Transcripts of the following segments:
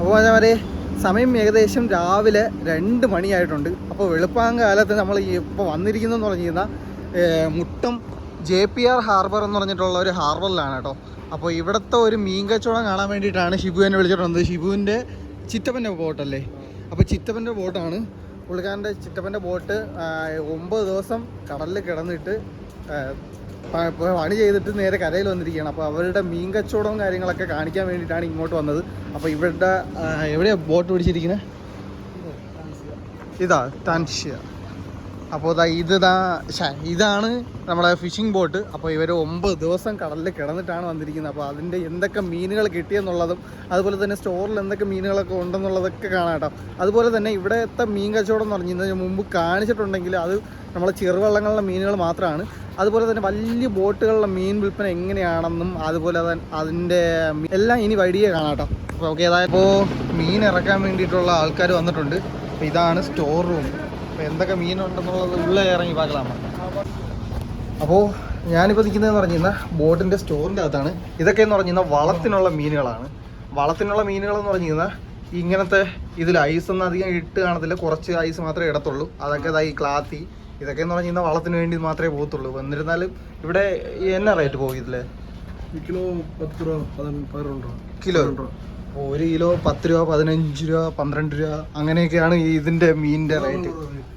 അപ്പോൾ ഞാൻ സമയം ഏകദേശം രാവിലെ രണ്ട് മണിയായിട്ടുണ്ട്. അപ്പോൾ വെളുപ്പാങ്കാലത്ത് നമ്മൾ ഇപ്പോൾ വന്നിരിക്കുന്നതെന്ന് പറഞ്ഞു കഴിഞ്ഞാൽ Muttom J P R harbour എന്ന് പറഞ്ഞിട്ടുള്ള ഒരു ഹാർബറിലാണ് കേട്ടോ. അപ്പോൾ ഇവിടുത്തെ ഒരു മീൻ കച്ചവടം കാണാൻ വേണ്ടിയിട്ടാണ് ഷിബു എന്നെ വിളിച്ചിട്ടുണ്ട് ഷിബുവിന്റെ ചിറ്റപ്പന്റെ ബോട്ടല്ലേ? അപ്പോൾ ചിറ്റപ്പന്റെ ബോട്ടാണ്. പുള്ളിക്കാരന്റെ ചിറ്റപ്പന്റെ ബോട്ട് ഒമ്പത് ദിവസം കടലിൽ കിടന്നിട്ട് പണി ചെയ്തിട്ട് നേരെ കരയിൽ വന്നിരിക്കുകയാണ്. അപ്പോൾ അവരുടെ മീൻ കച്ചവടവും കാര്യങ്ങളൊക്കെ കാണിക്കാൻ വേണ്ടിയിട്ടാണ് ഇങ്ങോട്ട് വന്നത്. അപ്പോൾ ഇവരുടെ ആ, എവിടെയാണ് ബോട്ട് പിടിച്ചിരിക്കുന്നത് ഇതാ ടാൻഷ്യ അപ്പോൾ ഇതാ ഇത് ഇതാണ് നമ്മുടെ ഫിഷിംഗ് ബോട്ട് അപ്പോൾ ഇവർ ഒമ്പത് ദിവസം കടലിൽ കിടന്നിട്ടാണ് വന്നിരിക്കുന്നത്. അപ്പോൾ അതിന്റെ എന്തൊക്കെ മീനുകൾ കിട്ടിയെന്നുള്ളതും അതുപോലെ തന്നെ സ്റ്റോറിൽ എന്തൊക്കെ മീനുകളൊക്കെ ഉണ്ടെന്നുള്ളതൊക്കെ കാണാം അതുപോലെ തന്നെ ഇവിടുത്തെ മീൻ കച്ചവടം എന്ന് പറഞ്ഞു കഴിഞ്ഞാൽ മുമ്പ് കാണിച്ചിട്ടുണ്ടെങ്കിൽ അത് നമ്മളെ ചെറുവള്ളങ്ങളിലെ മീനുകൾ മാത്രമാണ് അതുപോലെ തന്നെ വലിയ ബോട്ടുകളിലെ മീൻ വിൽപ്പന എങ്ങനെയാണെന്നും അതുപോലെ തന്നെ അതിന്റെ എല്ലാം ഇനി വഴിയെ കാണാട്ടോ അപ്പോൾ ഓക്കെ അതായത് ഇപ്പോൾ മീൻ ഇറക്കാൻ വേണ്ടിയിട്ടുള്ള ആൾക്കാർ വന്നിട്ടുണ്ട്. അപ്പോൾ ഇതാണ് സ്റ്റോർ റൂം അപ്പോൾ എന്തൊക്കെ മീനുണ്ടെന്നുള്ളത് ഉള്ളേ ഇറങ്ങി പാക്കലാണ് അപ്പോൾ ഞാനിപ്പോൾ നിൽക്കുന്നതെന്ന് പറഞ്ഞു കഴിഞ്ഞാൽ ബോട്ടിന്റെ സ്റ്റോറിന്റെ അകത്താണ്. ഇതൊക്കെ എന്ന് പറഞ്ഞു കഴിഞ്ഞാൽ വളത്തിനുള്ള മീനുകളാണ്. വളത്തിനുള്ള മീനുകളെന്ന് പറഞ്ഞു കഴിഞ്ഞാൽ ഇങ്ങനത്തെ ഇതിൽ ഐസ് ഒന്നും അധികം ഇട്ട് കാണത്തില്ല. കുറച്ച് ഐസ് മാത്രമേ ഇടത്തുള്ളൂ. അതൊക്കെ ഇതായി ക്ലാത്തി ഇതൊക്കെ എന്ന് പറഞ്ഞാൽ വളത്തിന് വേണ്ടി മാത്രമേ പോകത്തുള്ളൂ. എന്നിരുന്നാലും ഇവിടെ എന്നാ റേറ്റ് പോകും ഇതിൽ കിലോ പത്ത് രൂപ പതിന- പതിനൊന്ന് രൂപ. കിലോ? ഒരു കിലോ പത്ത് രൂപ പതിനഞ്ച് രൂപ പന്ത്രണ്ട് രൂപ അങ്ങനെയൊക്കെയാണ് ഇതിന്റെ ഇതിന്റെ മീനിന്റെ റേറ്റ്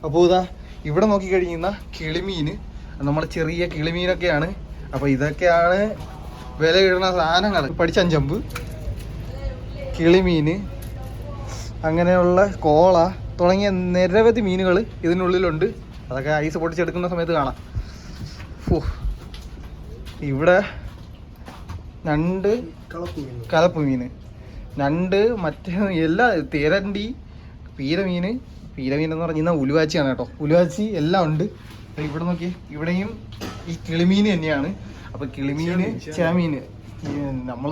അപ്പോൾ ഇതാ ഇവിടെ നോക്കിക്കഴിഞ്ഞാൽ കിളിമീൻ നമ്മുടെ ചെറിയ കിളിമീനൊക്കെയാണ്. അപ്പോൾ ഇതൊക്കെയാണ് വില ഇടുന്ന സാധനങ്ങൾ പഠിച്ചഞ്ചമ്പ് കിളിമീൻ അങ്ങനെയുള്ള കോള തുടങ്ങിയ നിരവധി മീനുകൾ ഇതിനുള്ളിലുണ്ട്. അതൊക്കെ ഐസ് പൊട്ടിച്ചെടുക്കുന്ന സമയത്ത് കാണാം. ഫോ. ഇവിടെ രണ്ട് കലപ്പ് മീൻ രണ്ട് മറ്റേ എല്ലാ തേരണ്ടി പീരമീൻ. പീരമീൻ എന്ന് പറഞ്ഞാൽ ഉലുവാച്ചിയാണ് കേട്ടോ. ഉലുവാച്ചി എല്ലാം ഉണ്ട്. അപ്പൊ ഇവിടെ നോക്കി. ഇവിടെയും ഈ കിളിമീൻ തന്നെയാണ്. അപ്പൊ കിളിമീന് ചേമീൻ നമ്മൾ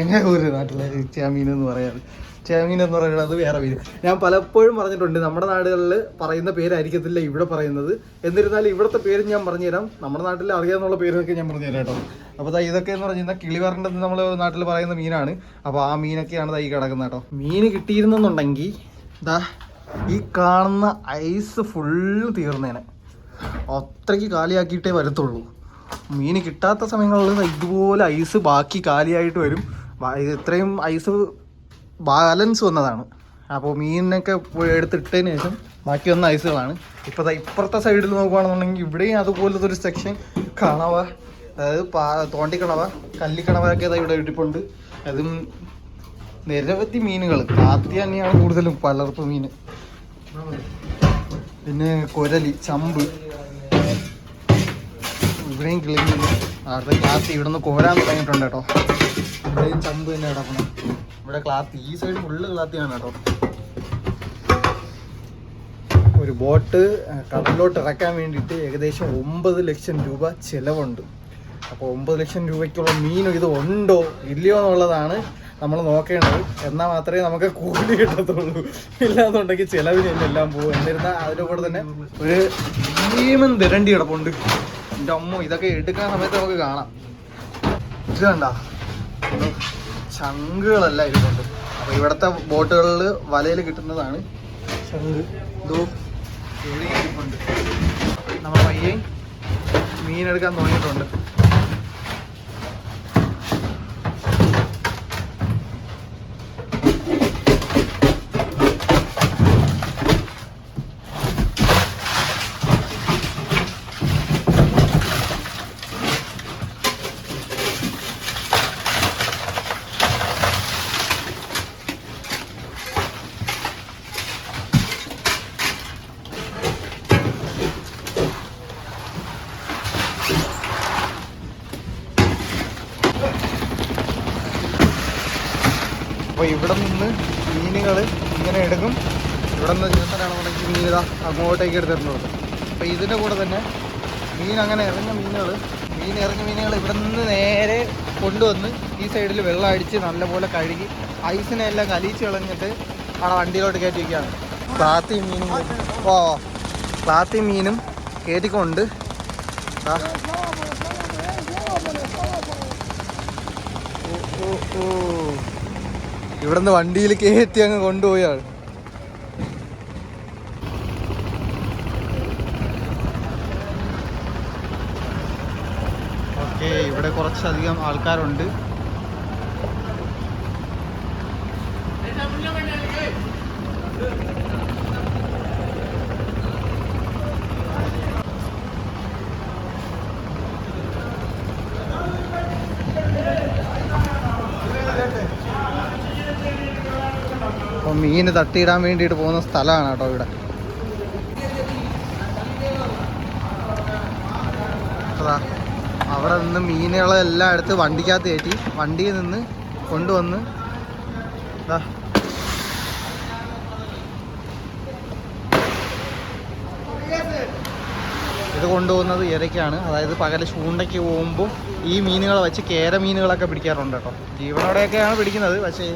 എങ്ങനെ ഒരു നാട്ടിലെ ചേമീൻ എന്ന് പറയാറ്? ചേമീൻ എന്ന് പറയുന്നത് വേറെ പേര്. ഞാൻ പലപ്പോഴും പറഞ്ഞിട്ടുണ്ട് നമ്മുടെ നാടുകളിൽ പറയുന്ന പേരായിരിക്കത്തില്ല ഇവിടെ പറയുന്നത്. എന്നിരുന്നാലും ഇവിടുത്തെ പേര് ഞാൻ പറഞ്ഞുതരാം. നമ്മുടെ നാട്ടിൽ അറിയാമെന്നുള്ള പേരൊക്കെ ഞാൻ പറഞ്ഞുതരാം കേട്ടോ. അപ്പോൾ ദാ ഇതൊക്കെ എന്ന് പറഞ്ഞു കഴിഞ്ഞാൽ കിളിവരന്റെ നമ്മൾ നാട്ടിൽ പറയുന്ന മീനാണ്. അപ്പോൾ ആ മീനൊക്കെയാണ് ദാ ഈ കിടക്കുന്നത് കേട്ടോ. മീൻ കിട്ടിയിരുന്നെന്നുണ്ടെങ്കിൽ ദാ ഈ കാണുന്ന ഐസ് ഫുള്ള് തീർന്നേനെ. അത്രയ്ക്ക് കാലിയാക്കിയിട്ടേ വരത്തുള്ളൂ. മീൻ കിട്ടാത്ത സമയങ്ങളിൽ ഇതുപോലെ ഐസ് ബാക്കി കാലിയായിട്ട് വരും. ഇത് ഇത്രയും ഐസ് ബാലൻസ് വന്നതാണ്. അപ്പോൾ മീനിനൊക്കെ എടുത്തിട്ടതിന് ശേഷം ബാക്കി വന്ന ഐസുകളാണ്. ഇപ്പോൾ ഇപ്പുറത്തെ സൈഡിൽ നോക്കുകയാണെന്നുണ്ടെങ്കിൽ ഇവിടെയും അതുപോലത്തെ ഒരു സെക്ഷൻ കണവ. അതായത് പാ തോണ്ടിക്കണവ കല്ലിക്കണവയൊക്കെ അതായത് ഇവിടെ ഇട്ടിപ്പുണ്ട് അതും നിരവധി മീനുകൾ കാത്തി തന്നെയാണ് കൂടുതലും പലർപ്പ് മീൻ. പിന്നെ കൊരലി ചമ്പ്. ഇവിടെയും കിളിമീൻ. അവിടുത്തെ കാത്തി ഇവിടെ നിന്ന് കോരാൻ തുടങ്ങിയിട്ടുണ്ട് കേട്ടോ. ഇവിടെയും ചമ്പ് തന്നെ കിടക്കണം ഇവിടെ ക്ലാത്തി ഈ സൈഡ് ഫുള്ള് ക്ലാത്തിയാണ് കേട്ടോ. ഒരു ബോട്ട് കടലിലോട്ട് ഇറക്കാൻ വേണ്ടിയിട്ട് ഏകദേശം ഒമ്പത് ലക്ഷം രൂപ ചിലവുണ്ട്. അപ്പോൾ ഒമ്പത് ലക്ഷം രൂപയ്ക്കുള്ള മീൻ ഇത് ഉണ്ടോ ഇല്ലയോ എന്നുള്ളതാണ് നമ്മൾ നോക്കേണ്ടത്. എന്നാൽ മാത്രമേ നമുക്ക് കൂലി കിട്ടത്തുള്ളൂ. ഇല്ലാന്നുണ്ടെങ്കിൽ ചിലവിന് എല്ലാം പോകും. എന്നിരുന്നാൽ അതിന്റെ കൂടെ തന്നെ ഒരു ഭീമൻ തിരണ്ടി കിടപ്പുണ്ട്. എന്റെ അമ്മ ഇതൊക്കെ എടുക്കാൻ സമയത്ത് നമുക്ക് കാണാം. ഇത് കണ്ട? ചങ്കുകളല്ല ഇരിപ്പുണ്ട് അപ്പോൾ ഇവിടുത്തെ ബോട്ടുകളിൽ വലയിൽ കിട്ടുന്നതാണ് ശംഖ്. ഇതോ ഇവിടെ ഇരിപ്പുണ്ട്. നമ്മുടെ പയ്യെ മീനെടുക്കാൻ തുടങ്ങിയിട്ടുണ്ട് അപ്പോൾ ഇവിടെ നിന്ന് മീനുകൾ ഇങ്ങനെ എടുക്കും. ഇവിടെ നിന്ന് ചേർത്തനാണെന്നുണ്ടെങ്കിൽ മീൻ ഇതാ അങ്ങോട്ടേക്ക് എടുത്തിട്ടുണ്ട് അപ്പോൾ ഇതിന്റെ കൂടെ തന്നെ മീൻ അങ്ങനെ ഇറങ്ങിയ മീനുകൾ മീൻ ഇറങ്ങിയ മീനുകൾ ഇവിടെ നിന്ന് നേരെ കൊണ്ടുവന്ന് ഈ സൈഡിൽ വെള്ളം അടിച്ച് നല്ലപോലെ കഴുകി ഐസിനെ എല്ലാം കലിച്ച് കളഞ്ഞിട്ട് ആ വണ്ടിയിലോട്ട് കയറ്റി വയ്ക്കുകയാണ് ക്ലാത്തി മീനും ഓ ക്ലാത്തി മീനും കയറ്റിക്കൊണ്ട്. ഇവിടുന്ന് വണ്ടിയിൽ കയറ്റി അങ്ങ് കൊണ്ടുപോയാണ് ഓക്കെ ഇവിടെ കുറച്ചധികം ആൾക്കാരുണ്ട്. അപ്പോൾ മീൻ തട്ടിയിടാൻ വേണ്ടിയിട്ട് പോകുന്ന സ്ഥലമാണ് കേട്ടോ ഇവിടെ. നിന്ന് മീനുകളെല്ലാം എടുത്ത് വണ്ടിക്കകത്ത് കയറ്റി വണ്ടിയിൽ നിന്ന് കൊണ്ടുവന്ന് ഇത് കൊണ്ടുപോകുന്നത് ഇരയ്ക്കാണ്. അതായത് പകൽ ചൂണ്ടയ്ക്ക് പോകുമ്പോൾ ഈ മീനുകളെ വെച്ച് കേര മീനുകളൊക്കെ പിടിക്കാറുണ്ട് കേട്ടോ. ജീവനോടെയൊക്കെയാണ് പിടിക്കുന്നത്. പക്ഷേ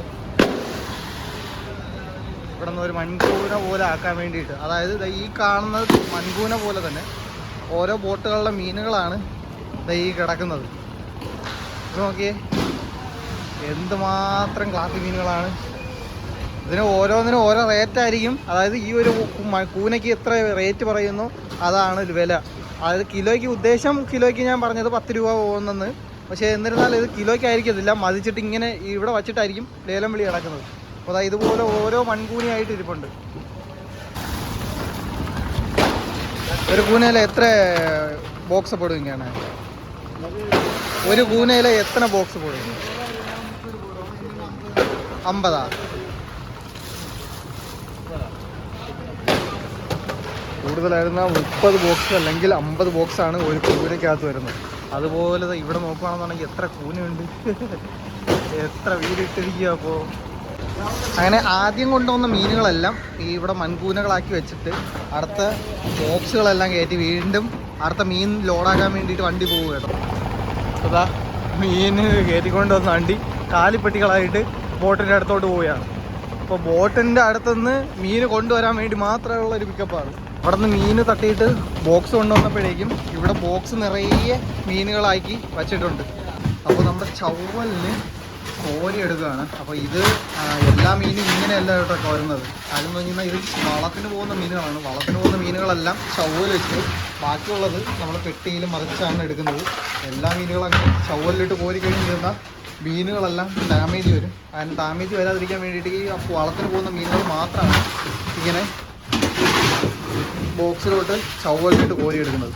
ഇവിടെ നിന്ന് ഒരു മൺകൂന പോലെ ആക്കാൻ വേണ്ടിയിട്ട്. അതായത് ഈ കാണുന്നത് മൺകൂന പോലെ തന്നെ ഓരോ ബോട്ടുകളുടെ മീനുകളാണ് ഈ കിടക്കുന്നത്. ഇത് നോക്കിയേ. എന്തുമാത്രം ക്ലാസ് മീനുകളാണ്. ഇതിന് ഓരോന്നിനും ഓരോ റേറ്റ് ആയിരിക്കും. അതായത് ഈ ഒരു കൂനയ്ക്ക് എത്ര റേറ്റ് പറയുന്നു അതാണ് വില. അതായത് കിലോയ്ക്ക് ഉദ്ദേശം കിലോയ്ക്ക് ഞാൻ പറഞ്ഞത് പത്ത് രൂപ പോകുന്നെന്ന്. പക്ഷേ എന്നിരുന്നാലും ഇത് കിലോയ്ക്ക് ആയിരിക്കത്തില്ല. മതിച്ചിട്ട് ഇങ്ങനെ ഇവിടെ വച്ചിട്ടായിരിക്കും ലേലം വിളി കിടക്കുന്നത് അപ്പോൾ അതായത് ഇതുപോലെ ഓരോ മൺകൂനിയായിട്ട് ഇരിപ്പുണ്ട്. ഒരു കൂനയിൽ എത്ര ബോക്സ് പെടും ഇങ്ങനെ ഒരു കൂനയിലെ എത്ര ബോക്സ് പോയി? അമ്പതാ? കൂടുതലായിരുന്ന മുപ്പത് ബോക്സ് അല്ലെങ്കിൽ അമ്പത് ആണ് ഒരു കൂനയ്ക്കകത്ത് വരുന്നത്. അതുപോലെ ഇവിടെ നോക്കുകയാണെന്നുണ്ടെങ്കിൽ എത്ര കൂനുണ്ട് എത്ര വീടിട്ടിരിക്കുക അപ്പോൾ അങ്ങനെ ആദ്യം കൊണ്ടുവന്ന മീനുകളെല്ലാം ഈ ഇവിടെ മൺകൂനകളാക്കി വെച്ചിട്ട് അടുത്ത ബോക്സുകളെല്ലാം കയറ്റി വീണ്ടും അടുത്ത മീൻ ലോഡാക്കാൻ വേണ്ടിയിട്ട് വണ്ടി പോകും കേട്ടോ. അതാ മീൻ കയറ്റിക്കൊണ്ട് വന്ന വണ്ടി. കാലിപ്പെട്ടികളായിട്ട് ബോട്ടിന്റെ അടുത്തോട്ട് പോവുകയാണ്. അപ്പോൾ ബോട്ടിന്റെ അടുത്തുനിന്ന് മീൻ കൊണ്ടുവരാൻ വേണ്ടി മാത്രമുള്ള ഒരു പിക്കപ്പാണ് അവിടെ നിന്ന് മീൻ തട്ടിയിട്ട് ബോക്സ് കൊണ്ടുവന്നപ്പോഴേക്കും ഇവിടെ ബോക്സ് നിറയെ മീനുകളാക്കി വച്ചിട്ടുണ്ട്. അപ്പോൾ നമ്മുടെ ചവ്വലിന് കോരി എടുക്കുകയാണ്. അപ്പോൾ ഇത് എല്ലാ മീനും ഇങ്ങനെയല്ല കേട്ടോ കോരുന്നത്. കാര്യം എന്ന് പറഞ്ഞാൽ ഇത് വളത്തിന് പോകുന്ന മീനുകളാണ്. വളത്തിന് പോകുന്ന മീനുകളെല്ലാം ചവ്വൽ വെച്ച് ബാക്കിയുള്ളത് നമ്മൾ പെട്ടിയിൽ മറിച്ചാണ് എടുക്കുന്നത്. എല്ലാ മീനുകളും അങ്ങനെ ചവലിലിട്ട് കോരി കഴിഞ്ഞ് മീനുകളെല്ലാം ഡാമേജ് വരും. അതിന് ഡാമേജ് വരാതിരിക്കാൻ വേണ്ടിയിട്ട് ഈ വളത്തിന് പോകുന്ന മീനുകൾ മാത്രമാണ് ഇങ്ങനെ ബോക്സിലോട്ട് ചവലിലിട്ട് കോരി എടുക്കുന്നത്.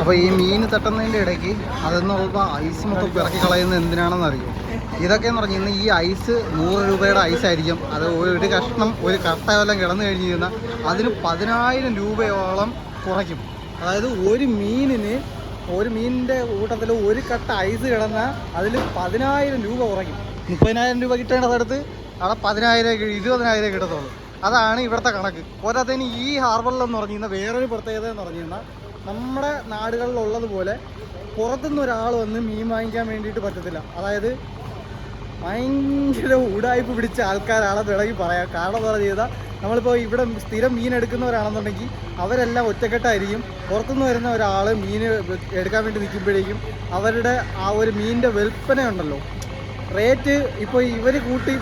അപ്പോൾ ഈ മീൻ തട്ടുന്നതിന്റെ ഇടയ്ക്ക് അതെന്നുള്ള ഐസ് മൊത്തം പിറക്കി കളയുന്നത് എന്തിനാണെന്ന് അറിയും? ഇതൊക്കെ എന്ന് പറഞ്ഞാൽ ഈ ഐസ് നൂറ് രൂപയുടെ ഐസ് ആയിരിക്കും. അത് ഒരു കഷ്ണം ഒരു കട്ടയെല്ലാം കിടന്നു കഴിഞ്ഞിരുന്ന അതിന് പതിനായിരം രൂപയോളം കുറയ്ക്കും. അതായത് ഒരു മീനിന് ഒരു മീനിന്റെ കൂട്ടത്തിൽ ഒരു കട്ട ഐസ് കിടന്നാൽ അതിൽ പതിനായിരം രൂപ കുറയ്ക്കും. മുപ്പതിനായിരം രൂപ കിട്ടേണ്ട സ്ഥലത്ത് അവിടെ പതിനായിരം ഇരുപതിനായിരം കിട്ടത്തുള്ളൂ. അതാണ് ഇവിടുത്തെ കണക്ക്. പോരാത്തതിന് ഈ ഹാർബറിലെന്ന് പറഞ്ഞു വേറൊരു പ്രത്യേകത എന്ന് പറഞ്ഞു കഴിഞ്ഞാൽ നമ്മുടെ നാടുകളിലുള്ളതുപോലെ പുറത്തുനിന്ന് ഒരാൾ വന്ന് മീൻ വാങ്ങിക്കാൻ വേണ്ടിയിട്ട് പറ്റത്തില്ല. അതായത് ഭയങ്കര ഉടായ്പ് പിടിച്ച ആൾക്കാരാണ് വിളകി പറയാം. കാരണം എന്താ ചെയ്താൽ നമ്മളിപ്പോൾ ഇവിടെ സ്ഥിരം മീൻ എടുക്കുന്നവരാണെന്നുണ്ടെങ്കിൽ അവരെല്ലാം ഒറ്റക്കെട്ടായിരിക്കും. പുറത്തുനിന്ന് വരുന്ന ഒരാൾ മീൻ എടുക്കാൻ വേണ്ടി നിൽക്കുമ്പോഴേക്കും അവരുടെ ആ ഒരു മീനിന്റെ വിൽപ്പന ഉണ്ടല്ലോ. റേറ്റ് ഇപ്പോൾ ഇവർ കൂട്ടി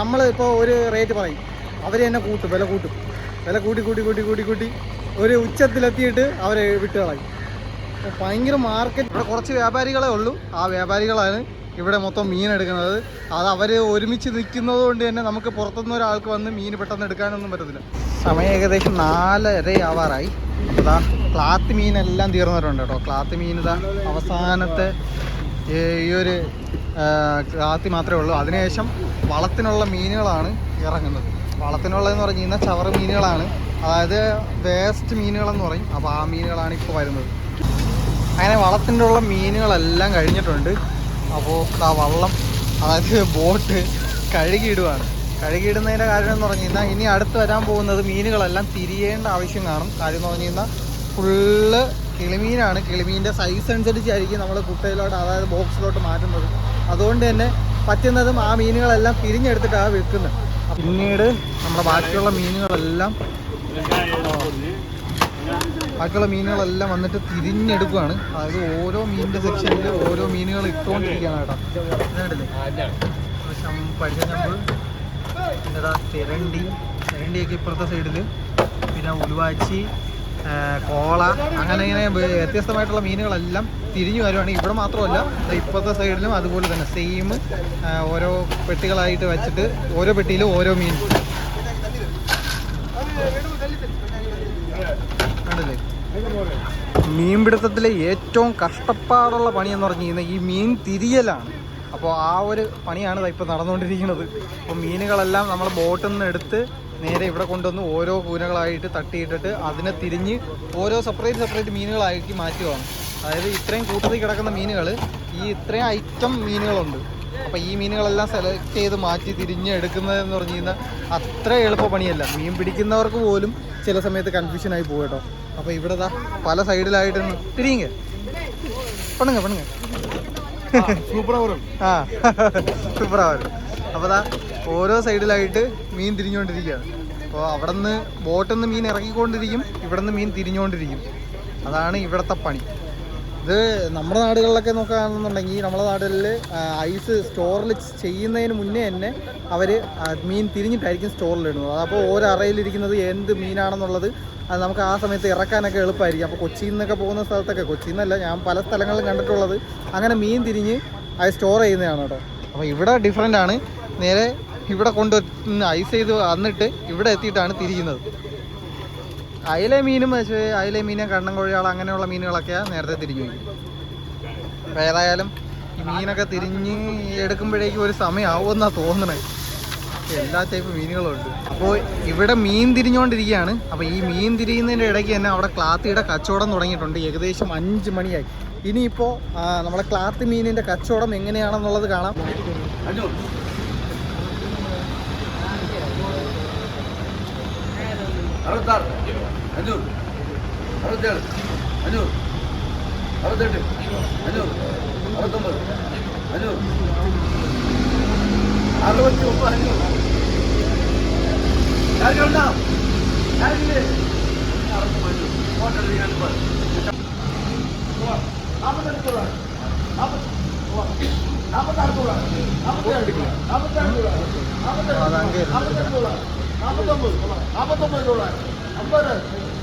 നമ്മൾ ഇപ്പോൾ ഒരു റേറ്റ് പറയും. അവർ തന്നെ കൂട്ടും വില കൂട്ടും. വില കൂട്ടി കൂട്ടി കൂട്ടി കൂട്ടി കൂട്ടി ഒരു ഉച്ചത്തിലെത്തിയിട്ട് അവരെ വിട്ട് കളയും. ഭയങ്കര മാർക്കറ്റ് ഇവിടെ കുറച്ച് വ്യാപാരികളെ ഉള്ളൂ. ആ വ്യാപാരികളാണ് ഇവിടെ മൊത്തം മീൻ എടുക്കുന്നത്. അത് അവർ ഒരുമിച്ച് നിൽക്കുന്നത് കൊണ്ട് തന്നെ നമുക്ക് പുറത്തുനിന്ന് ഒരാൾക്ക് വന്ന് മീൻ പെട്ടെന്ന് എടുക്കാനൊന്നും പറ്റത്തില്ല. സമയം ഏകദേശം നാലര ആവാറായി. അതാ ക്ലാത്ത് മീനെല്ലാം തീർന്നിട്ടുണ്ട് കേട്ടോ. ക്ലാത്ത് മീൻ ഇതാ അവസാനത്തെ ഈ ഒരു ക്ലാത്തി മാത്രമേ ഉള്ളൂ. അതിനുശേഷം വളത്തിനുള്ള മീനുകളാണ് ഇറങ്ങുന്നത്. വളത്തിനുള്ളതെന്ന് പറഞ്ഞു കഴിഞ്ഞാൽ ചവറ് മീനുകളാണ്. അതായത് വേസ്റ്റ് മീനുകളെന്ന് പറയും. അപ്പോൾ ആ മീനുകളാണ് ഇപ്പോൾ വരുന്നത്. അങ്ങനെ വളത്തിന്റെ ഉള്ള മീനുകളെല്ലാം കഴിഞ്ഞിട്ടുണ്ട്. അപ്പോൾ ആ വള്ളം അതായത് ബോട്ട് കഴുകിയിടുവാണ്. കഴുകിയിടുന്നതിന്റെ കാര്യം എന്ന് പറഞ്ഞു കഴിഞ്ഞാൽ ഇനി അടുത്ത് വരാൻ പോകുന്നത് മീനുകളെല്ലാം തിരിയേണ്ട ആവശ്യം കാണും. കാര്യം എന്ന് പറഞ്ഞു കഴിഞ്ഞാൽ ഫുള്ള് കിളിമീനാണ്. കിളിമീന്റെ സൈസ് അനുസരിച്ചായിരിക്കും നമ്മൾ കുട്ടയിലോട്ട് അതായത് ബോക്സിലോട്ട് മാറ്റുന്നത്. അതുകൊണ്ട് തന്നെ പറ്റുന്നതും ആ മീനുകളെല്ലാം തിരിഞ്ഞെടുത്തിട്ടാണ് വിൽക്കുന്നത്. പിന്നീട് നമ്മുടെ ബാക്കിയുള്ള മീനുകളെല്ലാം ബാക്കിയുള്ള മീനുകളെല്ലാം വന്നിട്ട് തിരിഞ്ഞെടുക്കുകയാണ് അതായത് ഓരോ മീനിന്റെ സെക്ഷനിൽ ഓരോ മീനുകൾ ഇട്ടുകൊണ്ടിരിക്കുകയാണ് കേട്ടോ? പഴുതഞ്ഞമ്പ് പിന്നെ തിരണ്ടി തിരണ്ടിയൊക്കെ ഇപ്പുറത്തെ സൈഡിൽ പിന്നെ ഉലുവാച്ചി കോള അങ്ങനെ ഇങ്ങനെ വ്യത്യസ്തമായിട്ടുള്ള മീനുകളെല്ലാം തിരിഞ്ഞു വരുവാണെങ്കിൽ ഇവിടെ മാത്രമല്ല ഇപ്പോഴത്തെ സൈഡിലും അതുപോലെ തന്നെ സെയിം ഓരോ പെട്ടികളായിട്ട് വെച്ചിട്ട് ഓരോ പെട്ടിയിലും ഓരോ മീൻ. കണ്ടില്ലേ മീൻപിടുത്തത്തിലെ ഏറ്റവും കഷ്ടപ്പാടുള്ള പണി എന്ന് പറഞ്ഞു കഴിഞ്ഞാൽ ഈ മീൻ തിരിയലാണ്. അപ്പോൾ ആ ഒരു പണിയാണ് ഇപ്പോൾ നടന്നുകൊണ്ടിരിക്കുന്നത്. അപ്പോൾ മീനുകളെല്ലാം നമ്മൾ ബോട്ടിൽ നിന്ന് എടുത്ത് നേരെ ഇവിടെ കൊണ്ടുവന്ന് ഓരോ കൂനകളായിട്ട് തട്ടിയിട്ടിട്ട് അതിനെ തിരിഞ്ഞ് ഓരോ സെപ്പറേറ്റ് സെപ്പറേറ്റ് മീനുകളാക്കി മാറ്റുകയാണ് അതായത് ഇത്രയും കൂട്ടത്തിൽ കിടക്കുന്ന മീനുകൾ ഈ ഇത്രയും ഐറ്റം മീനുകളുണ്ട്. അപ്പോൾ ഈ മീനുകളെല്ലാം സെലക്ട് ചെയ്ത് മാറ്റി തിരിഞ്ഞ് എടുക്കുന്നതെന്ന് പറഞ്ഞു കഴിഞ്ഞാൽ അത്ര എളുപ്പ പണിയല്ല. മീൻ പിടിക്കുന്നവർക്ക് പോലും ചില സമയത്ത് കൺഫ്യൂഷനായി പോകട്ടോ പോകും കേട്ടോ അപ്പോൾ ഇവിടെ ദാ പല സൈഡിലായിട്ട് തിരിയുങ്ക പെണ്ണുങ്ങ പെണ്ണുങ്ങ. ആ സൂപ്പർ വരും അപ്പോൾ ദാ ഓരോ സൈഡിലായിട്ട് മീൻ തിരിഞ്ഞുകൊണ്ടിരിക്കുകയാണ്. അപ്പോൾ അവിടെ നിന്ന് ബോട്ടിൽ നിന്ന് മീൻ ഇറങ്ങിക്കൊണ്ടിരിക്കും ഇവിടെ നിന്ന് മീൻ തിരിഞ്ഞുകൊണ്ടിരിക്കും. അതാണ് ഇവിടുത്തെ പണി. ഇത് നമ്മുടെ നാടുകളിലൊക്കെ നോക്കുകയാണെന്നുണ്ടെങ്കിൽ നമ്മുടെ നാടുകളിൽ ഐസ് സ്റ്റോറിൽ ചെയ്യുന്നതിന് മുന്നേ തന്നെ അവർ മീൻ തിരിഞ്ഞിട്ടായിരിക്കും സ്റ്റോറിൽ ഇടുന്നത് അപ്പോൾ ഓരോ അറയിലിരിക്കുന്നത് എന്ത് മീനാണെന്നുള്ളത് അത് നമുക്ക് ആ സമയത്ത് ഇറക്കാനൊക്കെ എളുപ്പമായിരിക്കും അപ്പോൾ കൊച്ചിയിൽ നിന്നൊക്കെ പോകുന്ന സ്ഥലത്തൊക്കെ കൊച്ചിയിൽ നിന്നല്ല ഞാൻ പല സ്ഥലങ്ങളിലും കണ്ടിട്ടുള്ളത് അങ്ങനെ മീൻ തിരിഞ്ഞ് അത് സ്റ്റോർ ചെയ്യുന്നതാണ് കേട്ടോ. അപ്പോൾ ഇവിടെ ഡിഫറെന്റ് ആണ് നേരെ ഇവിടെ കൊണ്ട് ഐസ് ചെയ്ത് വന്നിട്ട് ഇവിടെ എത്തിയിട്ടാണ് തിരിയുന്നത്. അയില മീനും പക്ഷേ അയില മീൻ കണ്ണൻ കോഴിയാൾ അങ്ങനെയുള്ള മീനുകളൊക്കെയാണ് നേരത്തെ തിരിഞ്ഞു അപ്പം ഏതായാലും ഈ മീനൊക്കെ തിരിഞ്ഞ് എടുക്കുമ്പോഴേക്കും ഒരു സമയമാവും എന്നാണ് തോന്നണേ. എല്ലാ ടൈപ്പ് മീനുകളുണ്ട് അപ്പോൾ ഇവിടെ മീൻ തിരിഞ്ഞുകൊണ്ടിരിക്കുകയാണ് അപ്പോൾ ഈ മീൻ തിരിയുന്നതിന്റെ ഇടയ്ക്ക് തന്നെ അവിടെ ക്ലാത്തിയുടെ കച്ചവടം തുടങ്ങിയിട്ടുണ്ട്. ഏകദേശം അഞ്ച് മണിയായി. ഇനിയിപ്പോൾ നമ്മളെ ക്ലാത്ത് മീനിന്റെ കച്ചവടം എങ്ങനെയാണെന്നുള്ളത് കാണാം. അറുപത്താറ്. അഞ്ഞൂറ് അറുപത്തേഴ്. അഞ്ഞൂറ് അറുപത്തെട്ട്. അഞ്ഞൂറ് അറുപത്തൊമ്പത്. അഞ്ഞൂറ് അറുപത്തി ഒമ്പത് അഞ്ഞൂറ് ആർക്കുണ്ടോ ആർക്കില്ലേ നാൽപ്പത്തെട്ട് രൂപ നാൽപ്പത്തി നാൽപ്പത്താറ് രൂപ നാൽപ്പത്തേഴ് രൂപ നാൽപ്പത്തേഴ് അതാങ്കെ നാൽപ്പത്തെട്ട് രൂപ നാൽപ്പത്തൊമ്പത് നാൽപ്പത്തൊമ്പത് രൂപ അമ്പത്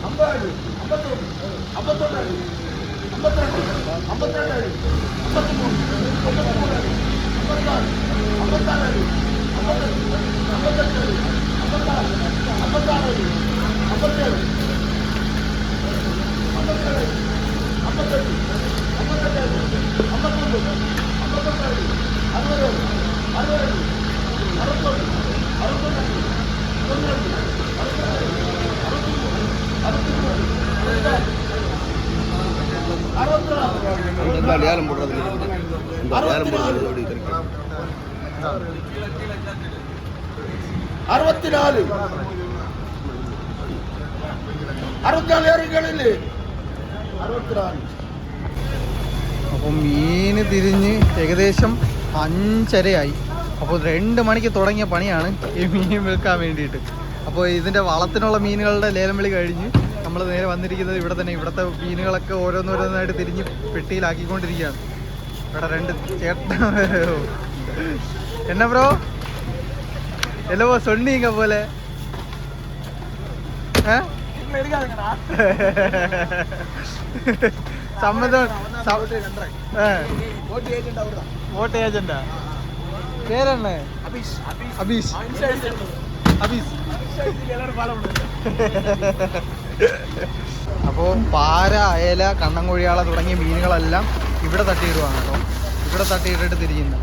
안 봐야지. 안 봤다고. 안 봤다고. 안 봤다고. 안 봤다고. 안 봤다고. 안 봤다고. 안 봤다고. Thank you. இந்த அடையாளம் போடுறது இந்த அடையாளம் போடுறது எப்படி അറുപത്തിനാല്. അപ്പം തിരിഞ്ഞ് ഏകദേശം അഞ്ചരയായി. അപ്പോൾ രണ്ട് മണിക്ക് തുടങ്ങിയ പണിയാണ് ഈ മീൻ വിൽക്കാൻ വേണ്ടിയിട്ട്. അപ്പോൾ ഇതിന്റെ വളത്തിനുള്ള മീനുകളുടെ ലേലം വിളി കഴിഞ്ഞ് നമ്മൾ നേരെ വന്നിരിക്കുന്നത് ഇവിടെ തന്നെ. ഇവിടുത്തെ മീനുകളൊക്കെ ഓരോന്നോരോന്നായിട്ട് തിരിഞ്ഞ് പെട്ടിയിലാക്കിക്കൊണ്ടിരിക്കുകയാണ്. ഇവിടെ രണ്ട് ചേട്ട എന്നാ ബ്രോ? എല്ലോ സൊണ്ണീങ്ക പോലെ. സമ്മതം വോട്ട് ഏജന്റാ? പേരെണ്ണേ അബീഷ് അബീഷ്. അബീഷ്. അബീഷ്. അപ്പോൾ പാര അയല കണ്ണൻകുഴിയാള തുടങ്ങിയ മീനുകളെല്ലാം ഇവിടെ തട്ടിയിടുവാണ് കേട്ടോ. ഇവിടെ തട്ടിയിട്ടിട്ട് തിരിയുന്നത്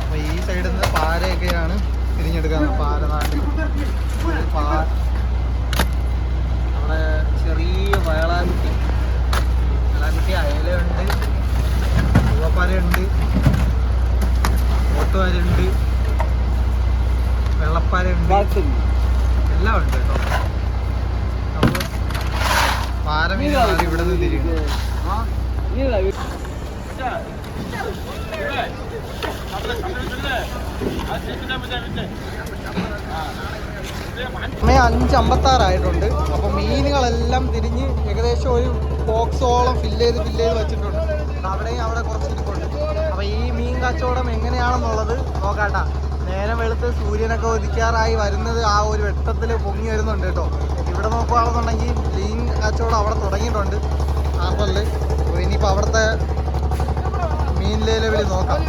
അപ്പോൾ ഈ സൈഡിൽ നിന്ന് പാരയൊക്കെയാണ് തിരിഞ്ഞെടുക്കാൻ പാര നാട്ടിൽ. പാ നമ്മുടെ ചെറിയ വയളാകുട്ടി വയളാകുട്ടി അയലയുണ്ട് ചുവപ്പാരയുണ്ട് ഓട്ടുപാരുണ്ട് വെള്ളപ്പാരുണ്ട് എല്ലാം ഉണ്ട് കേട്ടോ അപ്പോൾ പാരമീനാണ് ഇവിടെ നിന്ന് തിരിയുന്നത് സമയം അഞ്ച് അമ്പത്താറായിട്ടുണ്ട് അപ്പോൾ മീനുകളെല്ലാം തിരിഞ്ഞ് ഏകദേശം ഒരു ബോക്സോളം ഫില്ല് ചെയ്ത് ഫില്ല് ചെയ്ത് വെച്ചിട്ടുണ്ട്. അവിടെയും അവിടെ കുറച്ച് ഇരിപ്പുണ്ട് അപ്പോൾ ഈ മീൻ കച്ചവടം എങ്ങനെയാണെന്നുള്ളത് നോക്കാട്ടാ. നേരം വെളുത്ത് സൂര്യനൊക്കെ ഒതുക്കാറായി വരുന്നത് ആ ഒരു വെട്ടത്തിൽ പൊങ്ങി വരുന്നുണ്ട് കേട്ടോ. ഇവിടെ നോക്കുകയാണെന്നുണ്ടെങ്കിൽ മീൻ കച്ചവടം അവിടെ തുടങ്ങിയിട്ടുണ്ട്. ഹാർബറിൽ ഇനിയിപ്പോൾ അവിടുത്തെ മീൻ ലേലവിളി നോക്കാം.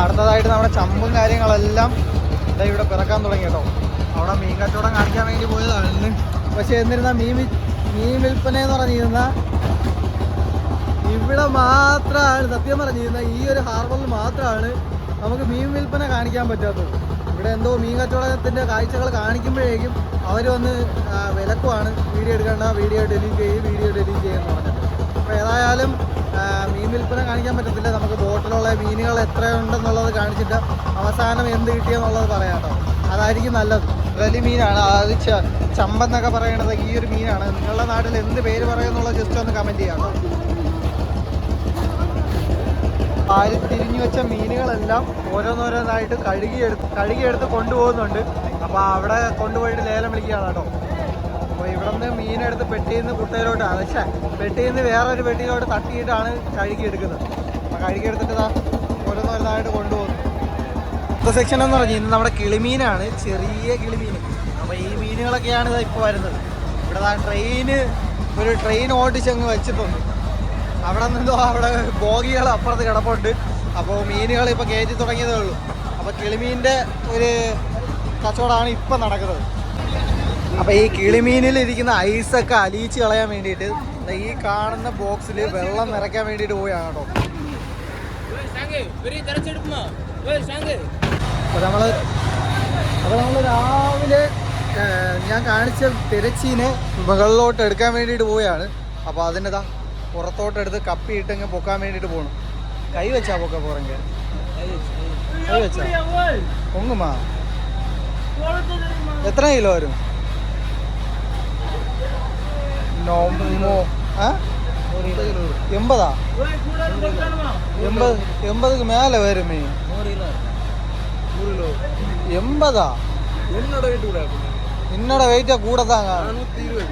അടുത്തതായിട്ട് നമ്മുടെ ചമ്പും കാര്യങ്ങളെല്ലാം ഇതാ ഇവിടെ പിറക്കാൻ തുടങ്ങി കേട്ടോ. അവിടെ മീൻ കച്ചവടം കാണിക്കാൻ വേണ്ടി പോയതാണ്. പക്ഷെ എന്നിരുന്ന മീൻ മീൻ വിൽപ്പന എന്ന് പറഞ്ഞിരുന്ന ഇവിടെ മാത്രമാണ് സത്യം പറഞ്ഞിരുന്ന ഈ ഒരു ഹാർബറിൽ മാത്രമാണ് നമുക്ക് മീൻ വിൽപ്പന കാണിക്കാൻ പറ്റാത്തത്. ഇവിടെ എന്തോ മീൻ കച്ചവടത്തിന്റെ കാഴ്ചകൾ കാണിക്കുമ്പോഴേക്കും അവർ വന്ന് വിലക്കുവാണ് വീഡിയോ എടുക്കേണ്ട വീഡിയോ ഡിലീറ്റ് ചെയ്യും വീഡിയോ ഡിലീറ്റ് ചെയ്യുമെന്ന് പറഞ്ഞിട്ട് അപ്പോൾ ഏതായാലും മീൻ വിൽപ്പന കാണിക്കാൻ പറ്റത്തില്ല. നമുക്ക് ബോട്ടിലുള്ള മീനുകൾ എത്രയുണ്ടെന്നുള്ളത് കാണിച്ചിട്ട് അവസാനം എന്ത് കിട്ടിയെന്നുള്ളത് പറയാം കേട്ടോ. അതായിരിക്കും നല്ലത്. വലിയ മീനാണ്. അത് ചമ്പെന്നൊക്കെ പറയണത് ഈ ഒരു മീനാണ്. നിങ്ങളുടെ നാട്ടിൽ എന്ത് പേര് പറയുമെന്നുള്ളത് ജസ്റ്റ് ഒന്ന് കമന്റ് ചെയ്യാം ആര് തിരിഞ്ഞു വെച്ച മീനുകളെല്ലാം ഓരോന്നോരോന്നായിട്ട് കഴുകിയെടുത്ത് കഴുകിയെടുത്ത് കൊണ്ടുപോകുന്നുണ്ട്. അപ്പോൾ അവിടെ കൊണ്ടുപോയിട്ട് ലേലം വിളിക്കുകയാണ് കേട്ടോ. അപ്പോൾ ഇവിടെ നിന്ന് മീനെടുത്ത് പെട്ടിയിൽ നിന്ന് കുട്ടയിലോട്ട് പക്ഷേ പെട്ടിയിൽ നിന്ന് വേറൊരു പെട്ടിയിലോട്ട് തട്ടിയിട്ടാണ് കഴുകിയെടുക്കുന്നത്. അപ്പോൾ കഴുകിയെടുത്തിട്ട് ഇതാ ഓരോന്നോരോന്നായിട്ട് കൊണ്ടുപോകുന്നു. അടുത്ത സെക്ഷൻ എന്ന് പറഞ്ഞാൽ ഇന്ന് നമ്മുടെ കിളിമീനാണ് ചെറിയ കിളിമീൻ. അപ്പോൾ ഈ മീനുകളൊക്കെയാണ് ഇപ്പൊ വരുന്നത്. ഇവിടെ ട്രെയിന് ഒരു ട്രെയിൻ ഓടിച്ചങ്ങ് വെച്ചിട്ടുണ്ട്. അവിടെ നിന്നോ അവിടെ ബോഗികൾ അപ്പുറത്ത് കിടപ്പുണ്ട്. അപ്പോൾ മീനുകൾ ഇപ്പോൾ കയറ്റി തുടങ്ങിയതേ ഉള്ളൂ. അപ്പോൾ കിളിമീനിന്റെ ഒരു കച്ചവടമാണ് ഇപ്പം നടക്കുന്നത്. അപ്പോൾ ഈ കിളിമീനിൽ ഇരിക്കുന്ന ഐസൊക്കെ അലിയിച്ച് കളയാൻ വേണ്ടിയിട്ട് ഈ കാണുന്ന ബോക്സിൽ വെള്ളം നിറയ്ക്കാൻ വേണ്ടിയിട്ട് പോവുകയാണ്? കേട്ടോ അപ്പോൾ നമ്മൾ അപ്പോൾ നമ്മൾ രാവിലെ ഞാൻ കാണിച്ച തിരച്ചീനെ മുകളിലോട്ട് എടുക്കാൻ വേണ്ടിയിട്ട് പോവുകയാണ്. അപ്പോൾ അതിന്റെതാ പുറത്തോട്ട് എടുത്ത് കപ്പിയിട്ട് ഇങ്ങ് പൊക്കാൻ വേണ്ടിയിട്ട് പോകണം കൈ വെച്ചാ പൊക്ക പുറങ്കെ കൈ വെച്ചാ പൊങ്ങുമാ എത്ര കിലോ വരും നോമോ ആ എൺപതാ എൺപത് എൺപതുക്ക് മേലെ വരും മീൻ എൺപതാ എന്നോട് വീട്ടുകൂടെ നിന്നടെ വെയിറ്റ് കൂടെ താങ്ങാണ് നാനൂറ്റി ഇരുപത്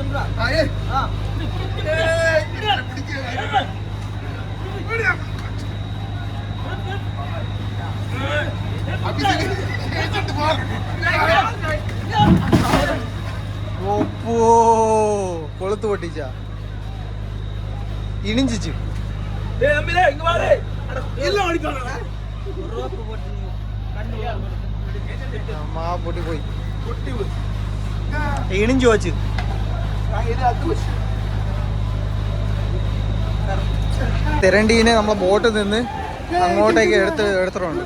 താങ്ങാണ് അങ്ങനെ പോണതാണ് ഓപ്പോ കൊളുത്ത് പൊട്ടിച്ച ഇണിഞ്ചിച്ചു അമ്മാ പൊട്ടി പോയി ഇണിഞ്ചു വച്ച് തിരണ്ടീനെ നമ്മളെ ബോട്ടിൽ നിന്ന് അങ്ങോട്ടേക്ക് എടുത്ത് എടുത്തിട്ടുണ്ട്.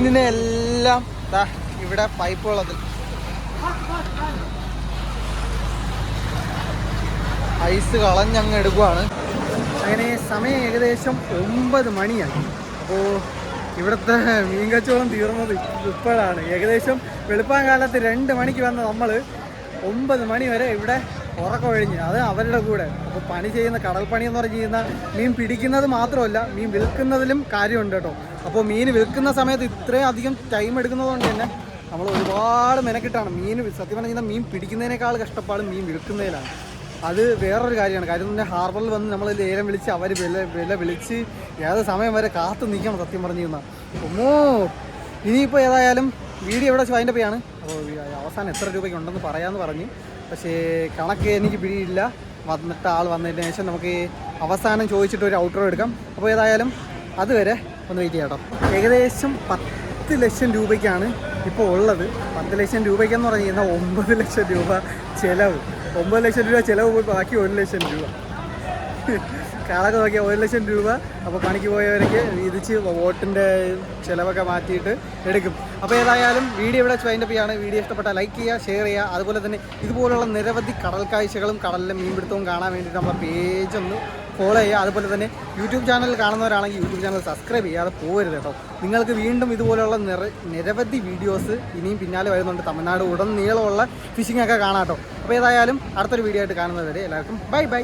ഇതിനെ എല്ലാം ദാ ഇവിടെ പൈപ്പ് വെള്ളത്തിൽ ഐസ് കളഞ്ഞങ്ങ് എടുക്കുവാണ്. അങ്ങനെ സമയം ഏകദേശം ഒമ്പത് മണിയായി അപ്പോൾ ഇവിടുത്തെ മീൻ കച്ചവടം തീർന്നത് ഇപ്പോഴാണ്. ഏകദേശം വെളുപ്പാൻ കാലത്ത് രണ്ട് മണിക്ക് വന്ന നമ്മൾ ഒമ്പത് മണി വരെ ഇവിടെ ഉറക്കമൊഴിഞ്ഞ്. അത് അവരുടെ കൂടെ. അപ്പോൾ പണി ചെയ്യുന്ന കടൽ പണി എന്ന് പറഞ്ഞ് ചെയ്യുന്ന മീൻ പിടിക്കുന്നത് മാത്രമല്ല മീൻ വിൽക്കുന്നതിലും കാര്യമുണ്ട് കേട്ടോ. അപ്പോൾ മീൻ വിൽക്കുന്ന സമയത്ത് ഇത്രയും അധികം ടൈം എടുക്കുന്നതുകൊണ്ട് തന്നെ നമ്മൾ ഒരുപാട് മെനക്കിട്ടാണ്. മീൻ സത്യം പറഞ്ഞു കഴിഞ്ഞാൽ മീൻ പിടിക്കുന്നതിനേക്കാൾ കഷ്ടപ്പാട് മീൻ വിൽക്കുന്നതിലാണ്. അത് വേറൊരു കാര്യമാണ്. കാര്യം തന്നെ ഹാർബറിൽ വന്ന് നമ്മൾ ലേലം വിളിച്ച് അവർ വില വില വിളിച്ച് ഏത് സമയം വരെ കാത്തു നിൽക്കണം സത്യം പറഞ്ഞു കഴിഞ്ഞാൽ. ഒന്നോ ഇനിയിപ്പോൾ ഏതായാലും വീഡിയോ എവിടെ വെച്ച് അതിന്റെ പേയാണ് അപ്പോൾ അവസാനം എത്ര രൂപയ്ക്ക് ഉണ്ടെന്ന് പറയാമെന്ന് പറഞ്ഞ്. പക്ഷേ കണക്ക് എനിക്ക് പിടിയില്ല. വന്നിട്ട് ആൾ വന്നതിന് ശേഷം നമുക്ക് അവസാനം ചോദിച്ചിട്ട് ഒരു ഔട്ടർ എടുക്കാം. അപ്പോൾ ഏതായാലും അതുവരെ ഒന്ന് വെയിറ്റ് ചെയ്യാം കേട്ടോ ഏകദേശം പത്ത് ലക്ഷം രൂപയ്ക്കാണ് ഇപ്പോൾ ഉള്ളത്. പത്ത് ലക്ഷം രൂപയ്ക്കെന്ന് പറഞ്ഞു കഴിഞ്ഞാൽ ഒമ്പത് ലക്ഷം രൂപ ചിലവ്. ഒമ്പത് ലക്ഷം രൂപ ചിലവ് പോയി ബാക്കി ഒരു ലക്ഷം രൂപ. കണക്ക് നോക്കിയാൽ ഒരു ലക്ഷം രൂപ. അപ്പോൾ പണിക്ക് പോയവരൊക്കെ വിധിച്ച് വോട്ടിന്റെ ചിലവൊക്കെ മാറ്റിയിട്ട് എടുക്കും. അപ്പോൾ ഏതായാലും വീഡിയോ ഇവിടെ വൈൻഡപ്പ് ചെയ്യാണ്. വീഡിയോ ഇഷ്ടപ്പെട്ടാൽ ലൈക്ക് ചെയ്യുക ഷെയർ ചെയ്യുക. അതുപോലെ തന്നെ ഇതുപോലുള്ള നിരവധി കടൽ കാഴ്ചകളും കടലിലെ മീൻപിടുത്തവും കാണാൻ വേണ്ടിയിട്ട് നമ്മുടെ പേജ് ഒന്ന് ഫോളോ ചെയ്യുക. അതുപോലെ തന്നെ യൂട്യൂബ് ചാനൽ കാണുന്നവരാണെങ്കിൽ യൂട്യൂബ് ചാനൽ സബ്സ്ക്രൈബ് ചെയ്യാതെ പോകരുത് കേട്ടോ. നിങ്ങൾക്ക് വീണ്ടും ഇതുപോലുള്ള നിറ നിരവധി വീഡിയോസ് ഇനിയും പിന്നാലെ വരുന്നുണ്ട്. തമിഴ്നാട് ഉടനീളമുള്ള ഫിഷിംഗ് ഒക്കെ കാണാം കേട്ടോ. അപ്പോൾ ഏതായാലും അടുത്തൊരു വീഡിയോ ആയിട്ട് കാണുന്നവരെ എല്ലാവർക്കും ബൈ ബൈ